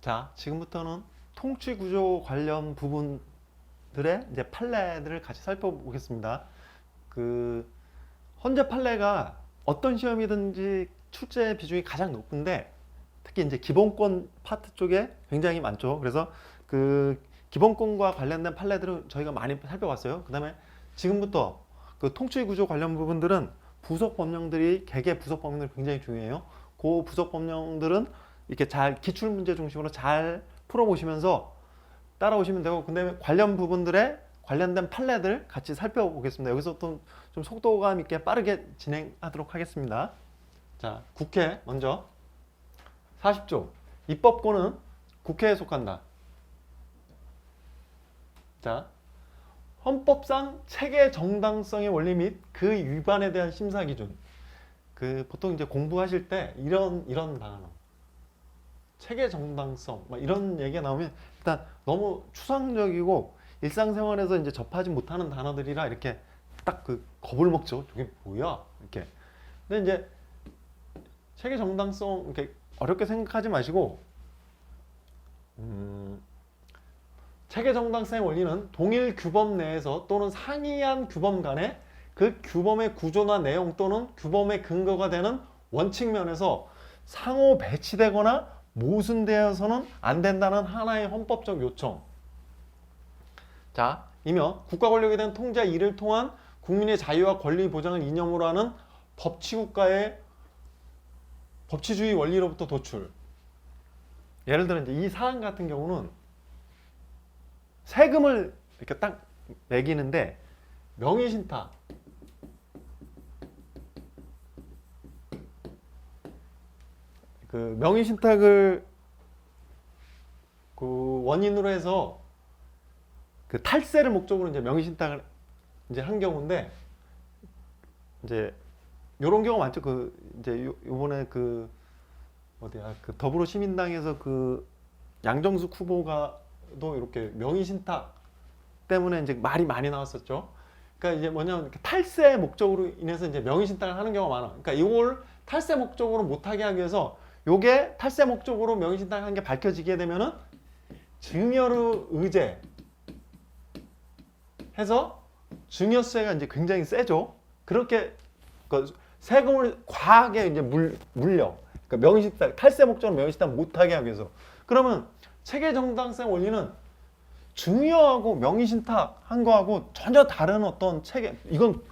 자, 지금부터는 통치 구조 관련 부분들의 이제 판례들을 같이 살펴보겠습니다. 그 현재 판례가 어떤 시험이든지 출제 비중이 가장 높은데 특히 이제 기본권 파트 쪽에 굉장히 많죠. 그래서 그 기본권과 관련된 판례들은 저희가 많이 살펴봤어요. 그다음에 지금부터 그 통치 구조 관련 부분들은 부속 법령들이 개개 부속 법령들이 굉장히 중요해요. 그 부속 법령들은 이렇게 잘 기출 문제 중심으로 잘 풀어보시면서 따라오시면 되고 근데 관련 부분들에 관련된 판례들 같이 살펴보겠습니다. 여기서 또 좀 속도감 있게 빠르게 진행하도록 하겠습니다. 자, 국회 먼저 40조 입법권은 국회에 속한다. 자, 헌법상 체계 정당성의 원리 및 그 위반에 대한 심사 기준. 그 보통 이제 공부하실 때 이런 이런 단어. 체계 정당성 막 이런 얘기가 나오면 일단 너무 추상적이고 일상생활에서 이제 접하지 못하는 단어들이라 이렇게 딱 그 겁을 먹죠. 저게 뭐야? 이렇게. 근데 이제 체계 정당성 이렇게 어렵게 생각하지 마시고 음, 체계 정당성의 원리는 동일 규범 내에서 또는 상이한 규범 간에 그 규범의 구조나 내용 또는 규범의 근거가 되는 원칙 면에서 상호 배치되거나 모순되어서는 안 된다는 하나의 헌법적 요청. 자, 이며 국가 권력에 대한 통제 이를 통한 국민의 자유와 권리 보장을 이념으로 하는 법치국가의 법치주의 원리로부터 도출. 예를 들어 이제 이 사안 같은 경우는 세금을 이렇게 딱 매기는데 명의신탁 그 명의 신탁을 그 원인으로 해서 그 탈세를 목적으로 이제 명의 신탁을 이제 한 경우인데 이제 요런 경우 많죠. 그 이제 요, 요번에 그 어디야 그 더불어 시민당에서 그 양정숙 후보가도 이렇게 명의 신탁 때문에 이제 말이 많이 나왔었죠. 그러니까 이제 뭐냐면 탈세 목적으로 인해서 이제 명의 신탁을 하는 경우가 많아. 그러니까 이걸 탈세 목적으로 못하게 하기 위해서 요게 탈세 목적으로 명의신탁 한 게 밝혀지게 되면은 증여로 의제 해서 증여세가 이제 굉장히 세죠. 그렇게 그 세금을 과하게 이제 물, 물려. 그러니까 명의신탁, 탈세 목적으로 명의신탁 못하게 하기 위해서. 그러면 체계 정당성 원리는 증여하고 명의신탁 한 거하고 전혀 다른 어떤 체계, 이건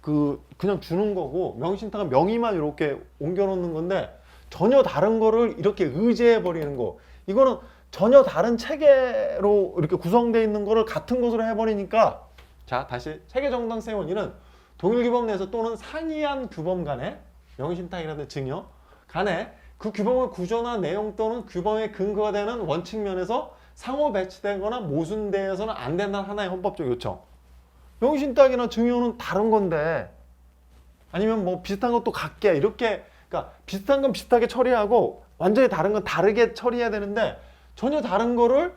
그 그냥 주는 거고 명의신탁은 명의만 이렇게 옮겨놓는 건데 전혀 다른 거를 이렇게 의제해 버리는 거. 이거는 전혀 다른 체계로 이렇게 구성되어 있는 거를 같은 것으로 해버리니까 자 다시 체계 정당성 원리는 동일 규범 내에서 또는 상이한 규범 간에 명의신탁이라든지 증여 간에 그 규범의 구조나 내용 또는 규범의 근거가 되는 원칙 면에서 상호 배치되거나 모순되어서는 안 된다는 하나의 헌법적 요청. 명의신탁이나 증여는 다른 건데 아니면 뭐 비슷한 것도 같게 이렇게 그러니까 비슷한 건 비슷하게 처리하고 완전히 다른 건 다르게 처리해야 되는데 전혀 다른 거를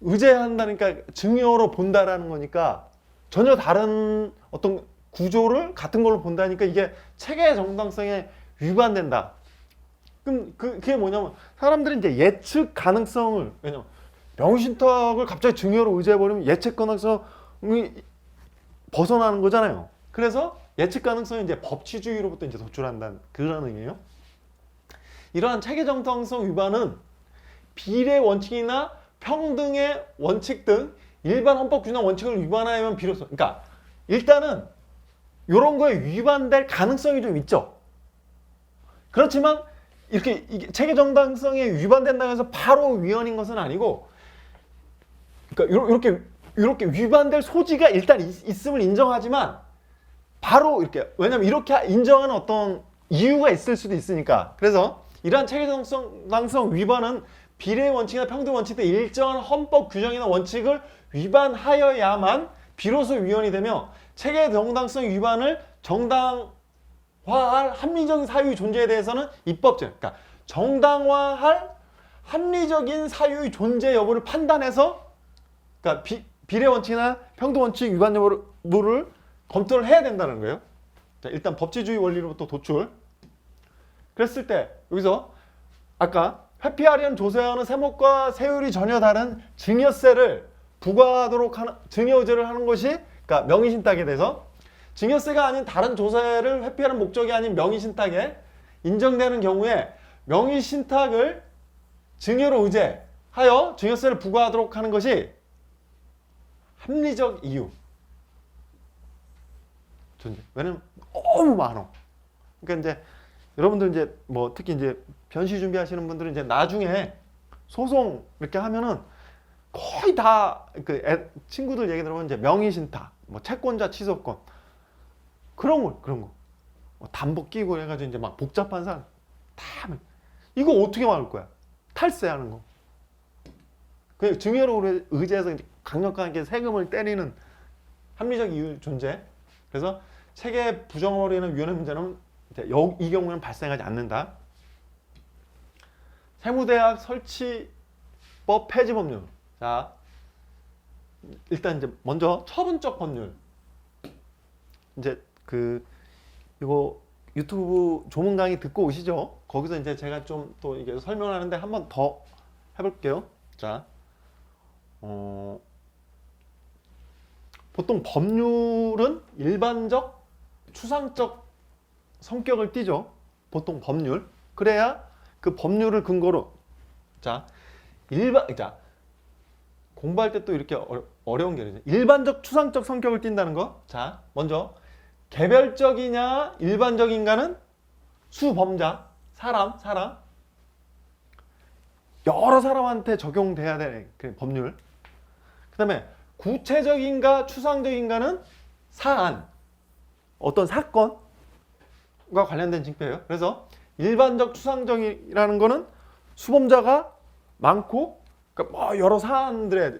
의제한다니까 증여로 본다라는 거니까 전혀 다른 어떤 구조를 같은 걸로 본다니까 이게 체계 정당성에 위반된다. 그럼 그, 그게 뭐냐면 사람들이 이제 예측 가능성을 왜냐면 명신탁을 갑자기 증여로 의제해버리면 예측 가능성이 벗어나는 거잖아요. 그래서 예측 가능성이 이제 법치주의로부터 이제 도출한다는 그런 의미예요. 이러한 체계 정당성 위반은 비례 원칙이나 평등의 원칙 등 일반 헌법 규정 원칙을 위반하면 비로소 그러니까 일단은 이런 거에 위반될 가능성이 좀 있죠. 그렇지만 이렇게 체계 정당성에 위반된다고 해서 바로 위헌인 것은 아니고 그러니까 이렇게 이렇게 위반될 소지가 일단 있, 있음을 인정하지만 바로 이렇게 왜냐면 이렇게 인정하는 어떤 이유가 있을 수도 있으니까. 그래서 이러한 체계 정당성 위반은 비례 원칙이나 평등 원칙 등 일정한 헌법 규정이나 원칙을 위반하여야만 비로소 위헌이 되며 체계 정당성 위반을 정당화할 합리적인 사유의 존재에 대해서는 입법적 그러니까 정당화할 합리적인 사유의 존재 여부를 판단해서 그러니까 비, 비례 원칙이나 평등 원칙 위반 여부를 검토를 해야 된다는 거예요. 자, 일단 법치주의 원리로부터 도출. 그랬을 때 여기서 아까 회피하려는 조세와는 세목과 세율이 전혀 다른 증여세를 부과하도록 하는 증여의제를 하는 것이 그러니까 명의신탁에 대해서 증여세가 아닌 다른 조세를 회피하는 목적이 아닌 명의신탁에 인정되는 경우에 명의신탁을 증여로 의제하여 증여세를 부과하도록 하는 것이 합리적 이유 존재. 왜냐면 너무 많어. 그러니까 이제 여러분들 이제 뭐 특히 이제 변시 준비하시는 분들은 이제 나중에 소송 이렇게 하면은 거의 다 그 친구들 얘기 들어보면 이제 명의신탁, 뭐 채권자 취소권 그런 거 그런 거. 뭐 담보 끼고 해가지고 이제 막 복잡한 사람 다 이거 어떻게 막을 거야? 탈세하는 거. 그 증여로 의제해서 이제 강력하게 세금을 때리는 합리적 이유 존재. 그래서 세계 부정을 벌이는 위헌의 문제는 이 경우는 발생하지 않는다. 세무대학 설치법 폐지 법률. 자, 일단 이제 먼저 처분적 법률. 이제 그 이거 유튜브 조문 강의 듣고 오시죠? 거기서 이제 제가 좀 또 이게 설명하는데 한 번 더 해볼게요. 자, 어, 보통 법률은 일반적, 추상적 성격을 띠죠. 보통 법률. 그래야 그 법률을 근거로 자 일반 자 공부할 때 또 이렇게 어, 어려운 게 있어요. 일반적, 추상적 성격을 띈다는 거. 자 먼저 개별적이냐 일반적인가는 수범자 사람 사람 여러 사람한테 적용돼야 되는 그 법률. 그 다음에 구체적인가 추상적인가는 사안 어떤 사건과 관련된 징표예요. 그래서 일반적 추상적이라는 거는 수범자가 많고 그러니까 뭐 여러 사안들에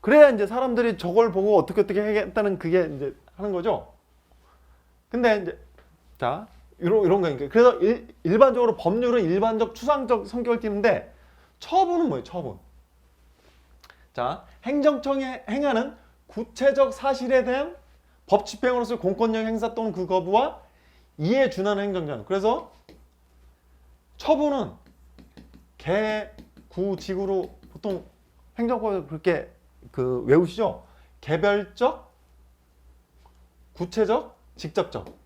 그래야 이제 사람들이 저걸 보고 어떻게 어떻게 하겠다는 그게 이제 하는 거죠. 근데 이제 자 이런 이런 거니까 그래서 일, 일반적으로 법률은 일반적 추상적 성격을 띠는데 처분은 뭐예요? 처분. 자 행정청이 행하는 구체적 사실에 대한 법 집행으로서 공권력 행사 또는 그 거부와 이에 준하는 행정장. 그래서 처분은 개, 구, 지구로 보통 행정법에서 그렇게 그 외우시죠? 개별적, 구체적, 직접적.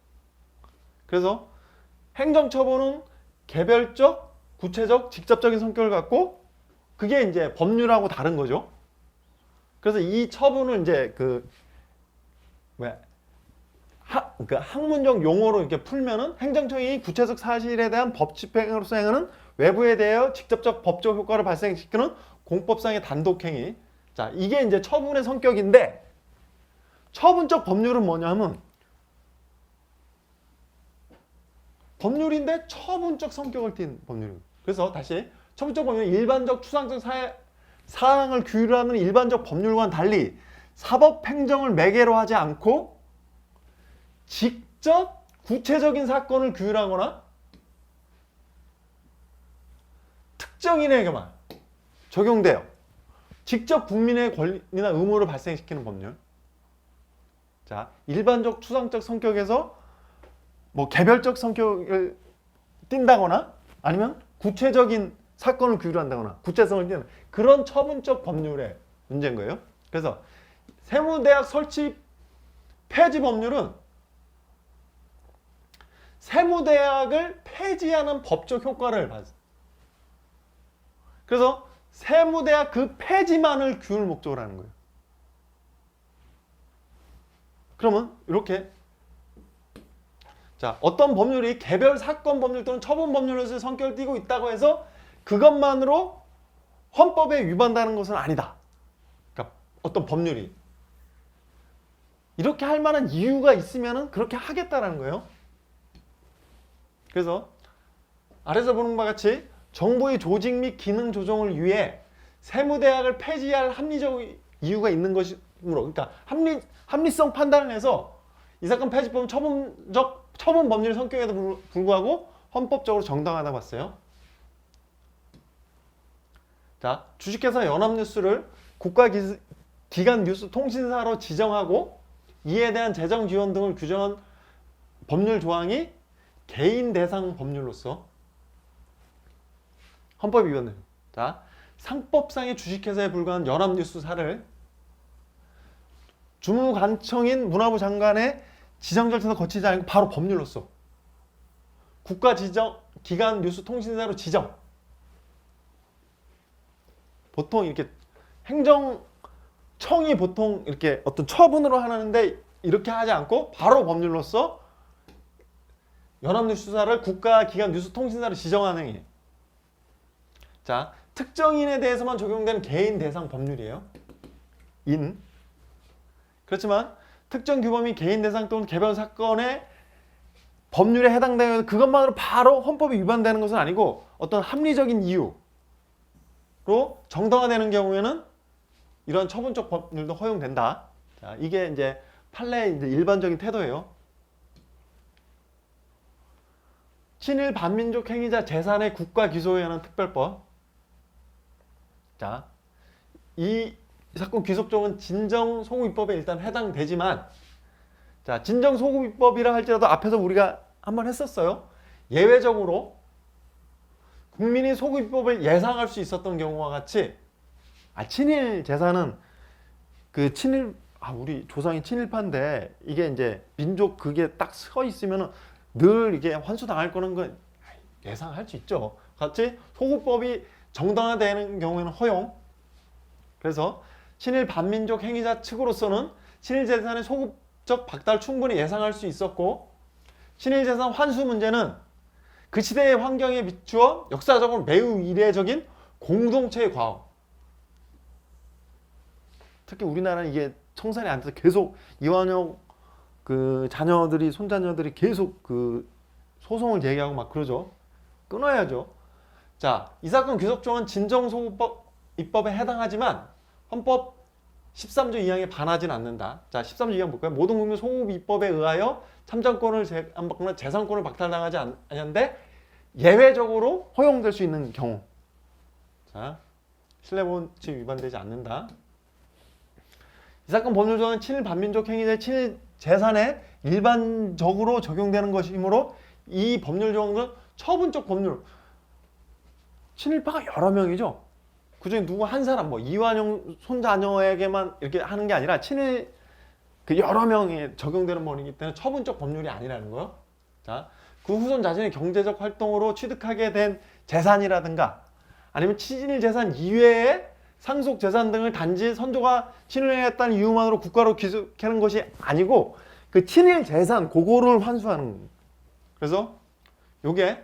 그래서 행정처분은 개별적, 구체적, 직접적인 성격을 갖고 그게 이제 법률하고 다른 거죠. 그래서 이 처분을 이제 그 왜? 하, 그 학문적 용어로 이렇게 풀면은 행정청이 구체적 사실에 대한 법 집행으로서 행하는 외부에 대하여 직접적 법적 효과를 발생시키는 공법상의 단독 행위. 자, 이게 이제 처분의 성격인데 처분적 법률은 뭐냐면 법률인데 처분적 성격을 띤 법률입니다. 그래서 다시 처분적 법률은 일반적 추상적 사, 사항을 규율하는 일반적 법률과는 달리 사법 행정을 매개로 하지 않고 직접 구체적인 사건을 규율하거나 특정인에게만 적용돼요. 직접 국민의 권리나 의무를 발생시키는 법률. 자, 일반적 추상적 성격에서 뭐 개별적 성격을 띈다거나 아니면 구체적인 사건을 규율한다거나 구체성을 띠는 그런 처분적 법률의 문제인 거예요. 그래서 세무대학 설치 폐지 법률은 세무대학을 폐지하는 법적 효과를 받습니다. 그래서 세무대학 그 폐지만을 규율 목적으로 하는 거예요. 그러면 이렇게 자 어떤 법률이 개별 사건 법률 또는 처분 법률로서 성격을 띠고 있다고 해서 그것만으로 헌법에 위반되는 것은 아니다. 그러니까 어떤 법률이 이렇게 할 만한 이유가 있으면은 그렇게 하겠다라는 거예요. 그래서 아래서 보는 바와 같이 정부의 조직 및 기능 조정을 위해 세무대학을 폐지할 합리적 이유가 있는 것이므로 그러니까 합리 합리성 판단을 해서 이 사건 폐지법은 처분적 처분 법률 성격에도 불- 불구하고 헌법적으로 정당하다고 봤어요. 자, 주식회사 연합뉴스를 국가기관 뉴스 통신사로 지정하고 이에 대한 재정 지원 등을 규정한 법률 조항이 개인 대상 법률로서 헌법 위반된. 자, 상법상의 주식회사에 불과한 연합뉴스 사를 주무관청인 문화부 장관의 지정 절차도 거치지 않고 바로 법률로 써. 국가 지정 기관 뉴스 통신사로 지정. 보통 이렇게 행정청이 보통 이렇게 어떤 처분으로 하는데 이렇게 하지 않고 바로 법률로서 연합뉴스사를 국가기관 뉴스통신사로 지정하는 행위. 자, 특정인에 대해서만 적용되는 개인 대상 법률이에요. 인. 그렇지만 특정 규범이 개인 대상 또는 개별 사건의 법률에 해당되면 그것만으로 바로 헌법이 위반되는 것은 아니고 어떤 합리적인 이유 로 정당화되는 경우에는 이런 처분적 법률도 허용된다. 자, 이게 이제 판례의 이제 일반적인 태도예요. 친일 반민족 행위자 재산의 국가 기소에 관한 특별법. 자, 이 사건 귀속정은 진정 소급입법에 일단 해당되지만, 자, 진정 소급입법이라 할지라도 앞에서 우리가 한번 했었어요. 예외적으로 국민이 소급입법을 예상할 수 있었던 경우와 같이, 아, 친일 재산은 그 친일 아 우리 조상이 친일파인데 이게 이제 민족 그게 딱 서 있으면은 늘 이게 환수 당할 거는 건 예상할 수 있죠. 같이 소급법이 정당화되는 경우에는 허용. 그래서 친일 반민족 행위자 측으로서는 친일 재산의 소급적 박탈 충분히 예상할 수 있었고 친일 재산 환수 문제는 그 시대의 환경에 비추어 역사적으로 매우 이례적인 공동체의 과업. 특히 우리나라는 이게 청산이 안 돼서 계속 이완용 그 자녀들이 손자녀들이 계속 그 소송을 제기하고 막 그러죠. 끊어야죠. 자, 이 사건 귀속조은 진정소급법 입법에 해당하지만 헌법 13조 2항에 반하지는 않는다. 자, 13조 2항 볼까요? 모든 국민 소급 입법에 의하여 참정권을 제한받거나 재산권을 박탈당하지 않- 않는데 예외적으로 허용될 수 있는 경우. 자, 신뢰본칙 위반되지 않는다. 이 사건 법률조항은 친일 반민족 행위자 친일 재산에 일반적으로 적용되는 것이므로 이 법률 조항은 처분적 법률. 친일파가 여러 명이죠. 그중에 누구 한 사람 뭐 이완용 손자녀에게만 이렇게 하는 게 아니라 친일 그 여러 명에 적용되는 법이기 때문에 처분적 법률이 아니라는 거요. 자, 그 후손 자신의 경제적 활동으로 취득하게 된 재산이라든가 아니면 친일 재산 이외에 상속 재산 등을 단지 선조가 친일했다는 이유만으로 국가로 기속하는 것이 아니고 그 친일 재산 그거를 환수하는 거예요. 그래서 요게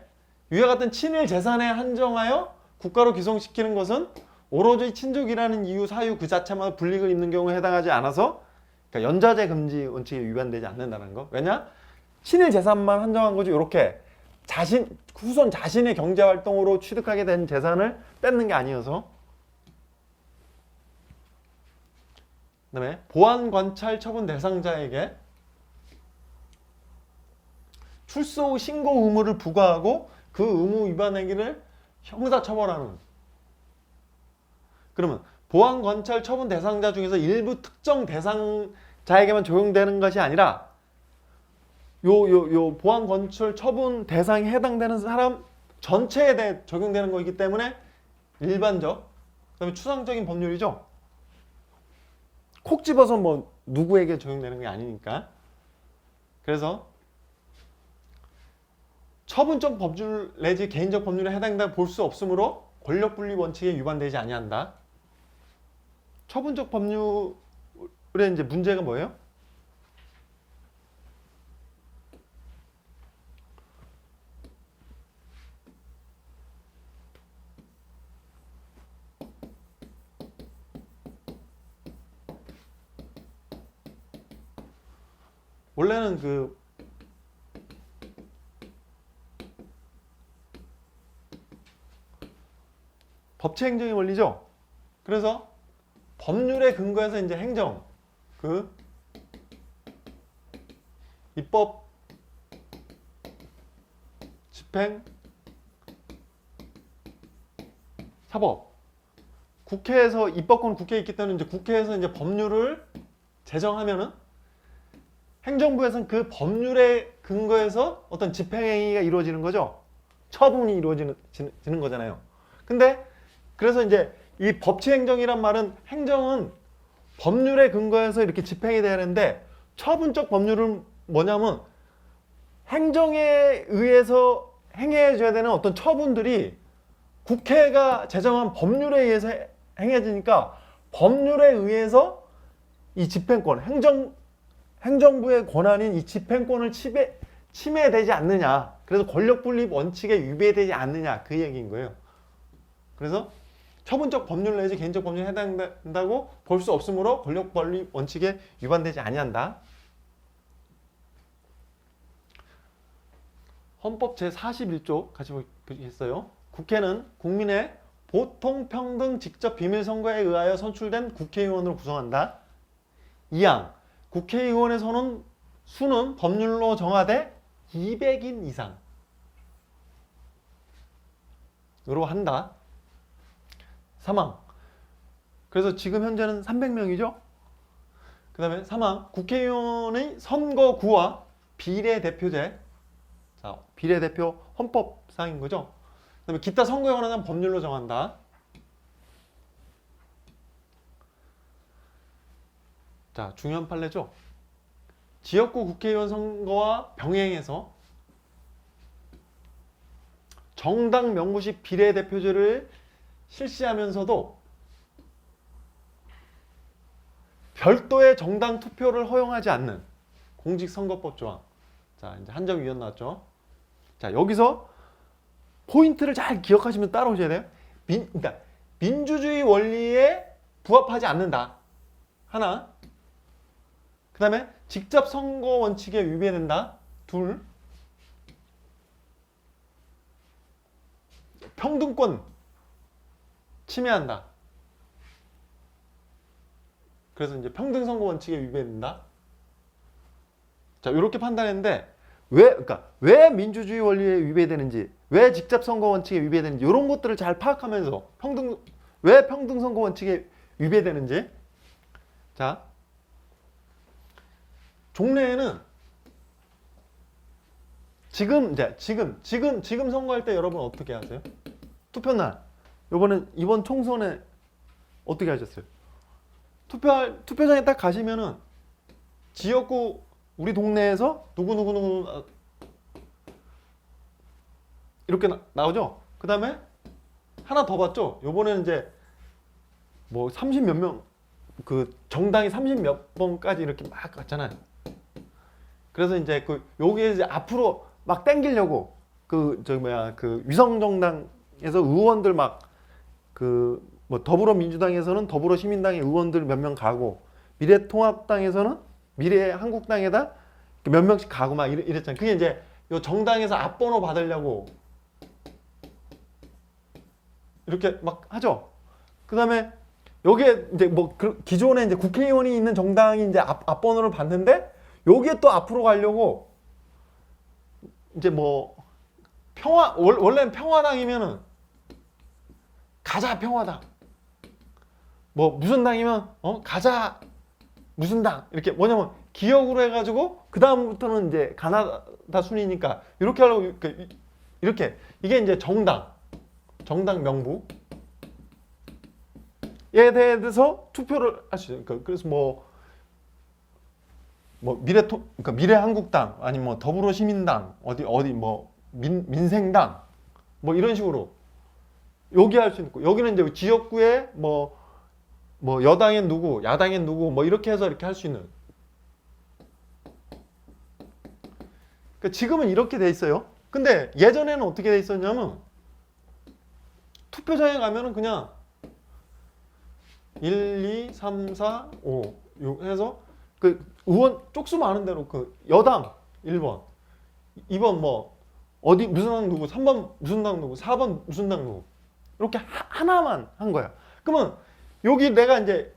위와 같은 친일 재산에 한정하여 국가로 기송시키는 것은 오로지 친족이라는 이유 사유 그 자체만 불이익을 입는 경우에 해당하지 않아서 그러니까 연좌제 금지 원칙에 위반되지 않는다는 거. 왜냐? 친일 재산만 한정한 거지. 이렇게 자신 후손 자신의 경제 활동으로 취득하게 된 재산을 뺏는 게 아니어서. 그다음에 보안 관찰 처분 대상자에게 출소 후 신고 의무를 부과하고 그 의무 위반 행위를 형사 처벌하는. 그러면 보안 관찰 처분 대상자 중에서 일부 특정 대상자에게만 적용되는 것이 아니라 요 요 요 보안 관찰 처분 대상에 해당되는 사람 전체에 대해 적용되는 거기 때문에 일반적 그다음에 추상적인 법률이죠. 콕 집어서 뭐 누구에게 적용되는 게 아니니까. 그래서 처분적 법률 내지 개인적 법률에 해당된다 볼 수 없으므로 권력 분리 원칙에 위반되지 아니한다. 처분적 법률의 이제 문제가 뭐예요? 원래는 그 법치 행정의 원리죠. 그래서 법률에 근거해서 이제 행정 그 입법 집행 사법 국회에서 입법권 국회에 있기 때문에 이제 국회에서 이제 법률을 제정하면은 행정부에서는 그 법률에 근거해서 어떤 집행행위가 이루어지는 거죠. 처분이 이루어지는 지는- 지는 거잖아요. 근데 그래서 이제 이 법치행정이란 말은 행정은 법률에 근거해서 이렇게 집행이 되는데 처분적 법률은 뭐냐면 행정에 의해서 행해져야 되는 어떤 처분들이 국회가 제정한 법률에 의해서 해- 행해지니까 법률에 의해서 이 집행권, 행정 행정부의 권한인 이 집행권을 침해, 침해되지 않느냐. 그래서 권력 분립 원칙에 위배되지 않느냐 그 얘기인 거예요. 그래서 처분적 법률 내지 개인적 법률에 해당된다고 볼 수 없으므로 권력 분립 원칙에 위반되지 아니한다. 헌법 제 41조 같이 보겠어요. 국회는 국민의 보통 평등 직접 비밀 선거에 의하여 선출된 국회의원으로 구성한다. 2항 국회의원의 선은 수는 법률로 정하되 200인 이상 으로 한다. 3항 그래서 지금 현재는 300명이죠. 그 다음에 3항 국회의원의 선거구와 비례대표제 자, 비례대표 헌법상인 거죠. 그 다음에 기타 선거에 관한 법률로 정한다. 자, 중요한 판례죠. 지역구 국회의원 선거와 병행해서 정당 명부식 비례대표제를 실시하면서도 별도의 정당 투표를 허용하지 않는 공직선거법 조항. 자, 이제 한정 위원 나왔죠. 자, 여기서 포인트를 잘 기억하시면 따라오셔야 돼요. 민, 그러니까 민주주의 원리에 부합하지 않는다. 하나. 그 다음에 직접 선거 원칙에 위배된다. 둘. 평등권 침해한다. 그래서 이제 평등선거 원칙에 위배된다. 자, 이렇게 판단했는데 왜 그러니까 왜 민주주의 원리에 위배되는지, 왜 직접 선거 원칙에 위배되는지 이런 것들을 잘 파악하면서 평등 왜 평등 선거 원칙에 위배되는지 자 종래에는 지금 이제 지금 지금 지금 선거할 때 여러분 어떻게 하세요? 투표 날 이번에 이번 총선에 어떻게 하셨어요? 투표할 투표장에 딱 가시면은 지역구 우리 동네에서 누구 누구 누구 아, 이렇게 나, 나오죠. 그 다음에 하나 더 봤죠. 요번에는 이제 뭐 30 몇 명 그 정당이 30 몇 번까지 이렇게 막 갔잖아요. 그래서 이제 그 여기에 이제 앞으로 막 땡기려고 그저 뭐야 그 위성 정당에서 의원들 막 그 뭐 더불어민주당에서는 더불어시민당의 의원들 몇 명 가고 미래통합당에서는 미래한국당에다 몇 명씩 가고 막 이랬, 이랬 잖아요. 그게 이제 요 정당에서 앞번호 받으려고 이렇게 막 하죠. 그다음에 여기에 이제 뭐 그 기존에 이제 국회의원이 있는 정당이 이제 앞, 앞번호를 받는데 여기에 또 앞으로 가려고 이제 뭐 평화 월- 원래는 평화당이면은 가자 평화당. 뭐 무슨 당이면 어? 가자. 무슨 당. 이렇게 뭐냐면 기억으로 해가지고 그 다음부터는 이제 가나다 순이니까 이렇게 하려고 이렇게, 이렇게. 이게 이제 정당. 정당 명부. 에 대해서 투표를 있어요. 그러니까 그래서 뭐, 뭐 미래통, 그러니까 미래 한국당 아니면 뭐 더불어시민당 어디 어디 뭐 민, 민생당 뭐 이런 식으로 여기 할 수 있고 여기는 이제 지역구에 뭐뭐 여당엔 누구, 야당엔 누구 뭐 이렇게 해서 이렇게 할 수 있는. 그러니까 지금은 이렇게 돼 있어요. 근데 예전에는 어떻게 돼 있었냐면 투표장에 가면은 그냥 1, 2, 3, 4, 5 6 해서 그 의원 쪽수 많은 대로 그 여당 1번, 2번 뭐 어디 무슨 당 누구, 3번 무슨 당 누구, 4번 무슨 당 누구 이렇게 하, 하나만 한 거야. 그러면 여기 내가 이제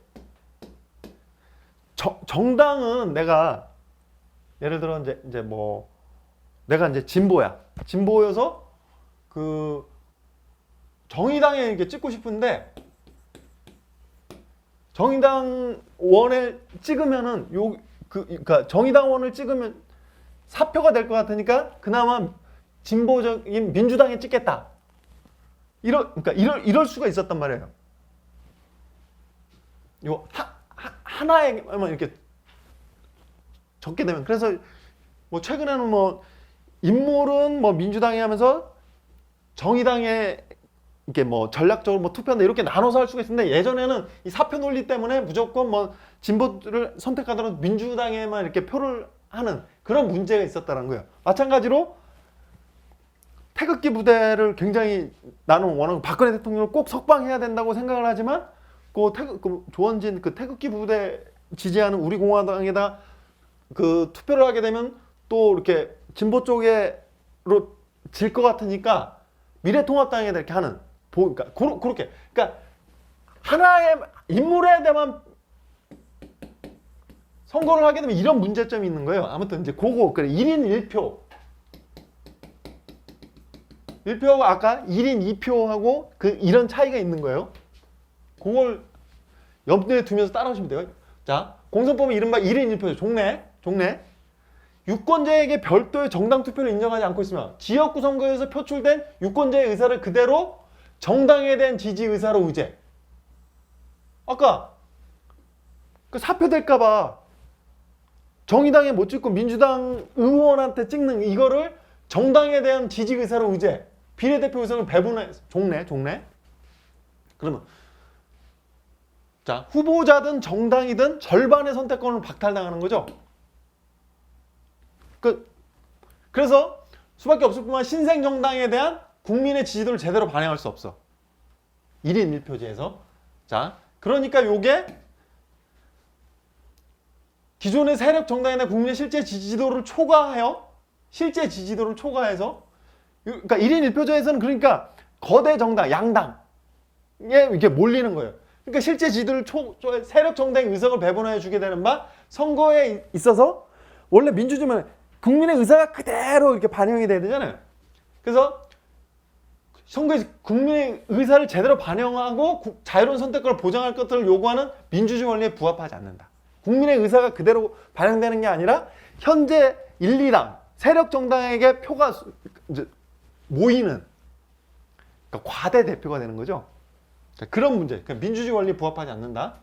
정, 정당은 내가 예를 들어 이제 이제 뭐 내가 이제 진보야. 진보여서 그 정의당에 이렇게 찍고 싶은데 정의당 원을 찍으면은 요 그 그러니까 정의당 원을 찍으면 사표가 될 것 같으니까 그나마 진보적인 민주당에 찍겠다. 이럴 그러니까 이럴 이럴 수가 있었단 말이에요. 요 하, 하, 하 나에만 이렇게 적게 되면 그래서 뭐 최근에는 뭐 인물은 뭐 민주당이 하면서 정의당에 이렇게 뭐 전략적으로 뭐 투표한다 이렇게 나눠서 할 수가 있는데 예전에는 이 사표 논리 때문에 무조건 뭐 진보를 선택하더라도 민주당에만 이렇게 표를 하는 그런 문제가 있었다는 거예요. 마찬가지로 태극기 부대를 굉장히 나는 원하고 박근혜 대통령을 꼭 석방해야 된다고 생각을 하지만 그 태극 그 조원진 그 태극기 부대 지지하는 우리 공화당에다 그 투표를 하게 되면 또 이렇게 진보 쪽에로 질 것 같으니까 미래통합당에다 이렇게 하는 보 그러니까 고로- 그렇게 그러니까 하나의 인물에 대한 선거를 하게 되면 이런 문제점이 있는 거예요. 아무튼 이제 그거 그래 1인 1표 1표하고 아까 1인 2표하고 그 이런 차이가 있는 거예요. 그걸 염두에 두면서 따라오시면 돼요. 자, 공선법은 이른바 1인 1표죠. 종래, 종래. 유권자에게 별도의 정당 투표를 인정하지 않고 있으면 지역구 선거에서 표출된 유권자의 의사를 그대로 정당에 대한 지지 의사로 의제. 아까 그 사표 될까봐 정의당에 못 찍고 민주당 의원한테 찍는 이거를 정당에 대한 지지 의사로 의제. 비례대표 의석을 배분해 종래, 종래. 그러면 자 후보자든 정당이든 절반의 선택권을 박탈당하는 거죠. 그 그래서 수밖에 없을 뿐만 신생 정당에 대한 국민의 지지도를 제대로 반영할 수 없어. 1인 1표제에서. 자, 그러니까 요게 기존의 세력 대한 국민의 실제 지지도를 초과하여 실제 지지도를 초과해서 그러니까 1인 1표제에서는 그러니까 거대 정당, 양당에 이렇게 몰리는 거예요. 그러니까 실제 지지도를 초, 초- 세력 정당의 의석을 배분해 주게 되는 바 선거에 있어서 원래 민주주의는 국민의 의사가 그대로 이렇게 반영이 돼야 되잖아요. 그래서 선거에서 국민의 의사를 제대로 반영하고 구- 자유로운 선택권을 보장할 것들을 요구하는 민주주의 원리에 부합하지 않는다. 국민의 의사가 그대로 반영되는 게 아니라 현재 1, 2당 세력 정당에게 표가 모이는 그러니까 과대 대표가 되는 거죠. 자, 그런 문제. 그러니까 민주주의 원리에 부합하지 않는다.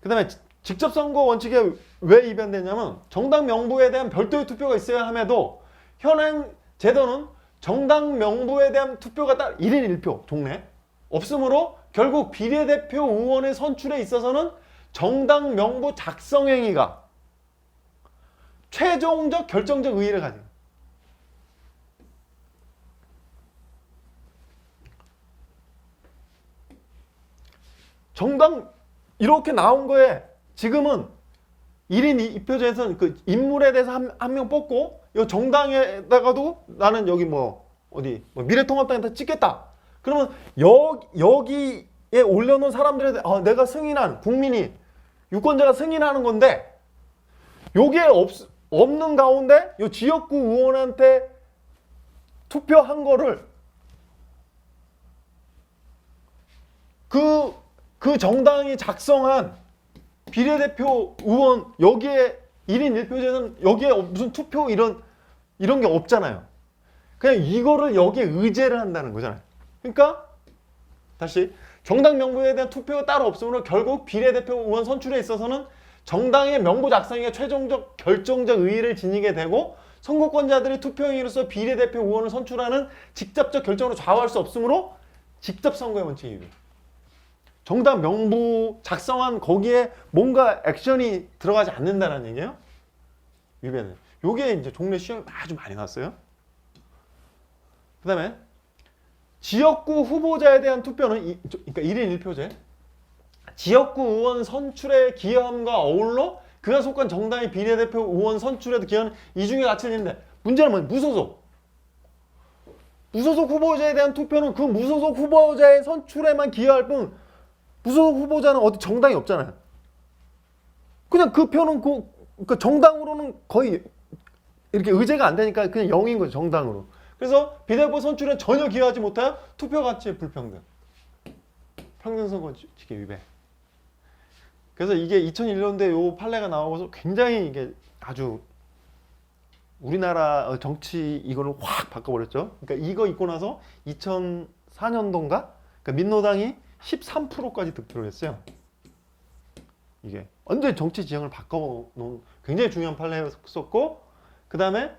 그 다음에 지- 직접 선거 원칙에 왜 이변되냐면 정당 명부에 대한 별도의 투표가 있어야 함에도 현행 제도는 정당 명부에 대한 투표가 딱 1인 1표 종래 없으므로 결국 비례대표 의원의 선출에 있어서는 정당 명부 작성 행위가 최종적 결정적 의의를 가진 정당 이렇게 나온 거에 지금은 1인 2표제에서는 그 인물에 대해서 한명 뽑고 이 정당에다가도 나는 여기 뭐 어디 뭐 미래통합당에다 찍겠다. 그러면 여, 여기에 올려놓은 사람들에 대해 아, 내가 승인한 국민이 유권자가 승인하는 건데 요게 없, 없는 가운데 요 지역구 의원한테 투표한 거를 그, 그 정당이 작성한 비례대표 의원 여기에 1인 1표제는 여기에 무슨 투표 이런 이런 게 없잖아요. 그냥 이거를 여기에 의제를 한다는 거잖아요. 그러니까 다시 정당 명부에 대한 투표가 따로 없으므로 결국 비례대표 의원 선출에 있어서는 정당의 명부 작성에 최종적 결정적 의의를 지니게 되고 선거권자들의 투표행위로서 비례대표 의원을 선출하는 직접적 결정으로 좌우할 수 없으므로 직접 선거의 원칙이 유효. 정당 명부 작성한 거기에 뭔가 액션이 들어가지 않는다는 얘기예요. 위배는. 요게 이제 종래 시험에 아주 많이 나왔어요. 그 다음에 지역구 후보자에 대한 투표는 이, 저- 그러니까 1인 1표제. 지역구 의원 선출에 기여함과 어울러 그가 속한 정당의 비례대표 의원 선출에도 기여하는 이중의 가치를 있는데 문제는 뭐냐? 무소속. 무소속 후보자에 대한 투표는 그 무소속 후보자의 선출에만 기여할 뿐 무소속 후보자는 어디 정당이 없잖아요. 그냥 그 표는 그, 그 정당으로는 거의 이렇게 의제가 안 되니까 그냥 0인 거죠 정당으로. 그래서 비례후보 선출에 전혀 기여하지 못하여 투표 가치의 불평등, 평등 선거칙의 위배. 그래서 이게 2001년도에 요 판례가 나오고서 굉장히 이게 아주 우리나라 정치 이거를 확 바꿔버렸죠. 그러니까 이거 있고 나서 2014년도인가? 그러니까 민노당이 13%까지 득표를 했어요. 이게 완전 정치 지형을 바꿔 놓은 굉장히 중요한 판례였었고 그 다음에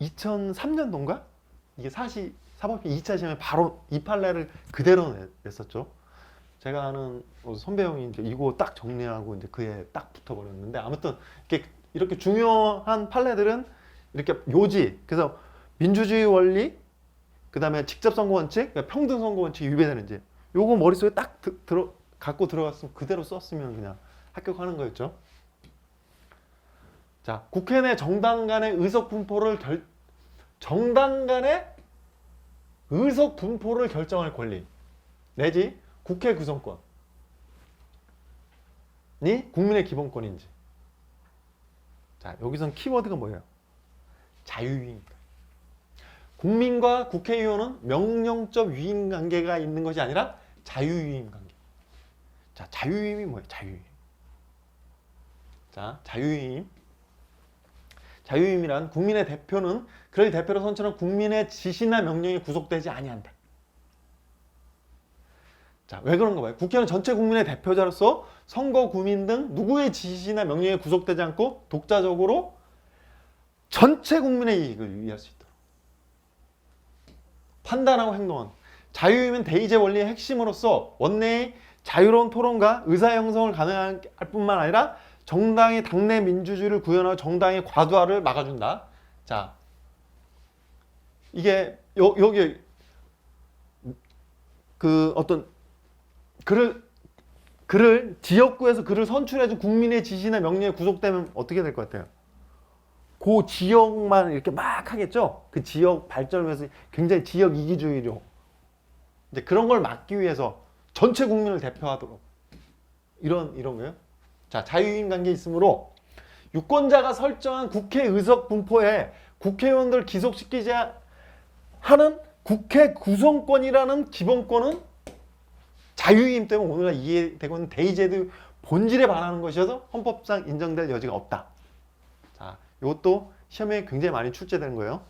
2003년도인가? 이게 사시 사법기 2차 시험에 바로 이 판례를 그대로 내- 냈었죠. 제가 아는 뭐 선배 형이 이제 이거 딱 정리하고 이제 그에 딱 붙어버렸는데 아무튼 이렇게 이렇게 중요한 판례들은 이렇게 요지 그래서 민주주의 원리 그 다음에 직접 선거 원칙 그러니까 평등 선거 원칙이 위배되는지 요거 머릿속에 딱 드- 들어 갖고 들어갔으면 그대로 썼으면 그냥 합격하는 거였죠. 자, 국회 내 정당 간의 의석 분포를 결 정당 간의 의석 분포를 결정할 권리 내지 국회 구성권이 국민의 기본권인지 자 여기선 키워드가 뭐예요? 자유유임입니다. 국민과 국회의원은 명령적 유임 관계가 있는 것이 아니라 자유유임 관계. 자 자유유임이 뭐예요? 자유유임. 자 자유유임. 자유유임이란 국민의 대표는 그를 대표로 선출한 국민의 지시나 명령에 구속되지 아니한다. 자, 왜 그런가 봐요. 국회는 전체 국민의 대표자로서 선거 구민 등 누구의 지시나 명령에 구속되지 않고 독자적으로 전체 국민의 이익을 위할 수 있도록 판단하고 행동한 자유이면 대의제 원리의 핵심으로서 원내의 자유로운 토론과 의사 형성을 가능할 뿐만 아니라 정당의 당내 민주주의를 구현하고 정당의 과도화를 막아준다. 자, 이게 여, 여기 그 어떤 그를 그를 지역구에서 그를 선출해준 국민의 지시나 명령에 구속되면 어떻게 될 것 같아요? 그 지역만 이렇게 막 하겠죠. 그 지역 발전을 위해서 굉장히 지역 이기주의로 이제 그런 걸 막기 위해서 전체 국민을 대표하도록 이런 이런 거예요. 자 자유인 관계 있으므로 유권자가 설정한 국회 의석 분포에 국회의원들 기속시키지 하는 국회 구성권이라는 기본권은 자유이임 때문에 오늘날 이해되고 있는 대의제도 본질에 반하는 것이어서 헌법상 인정될 여지가 없다. 자, 이것도 시험에 굉장히 많이 출제되는 거예요.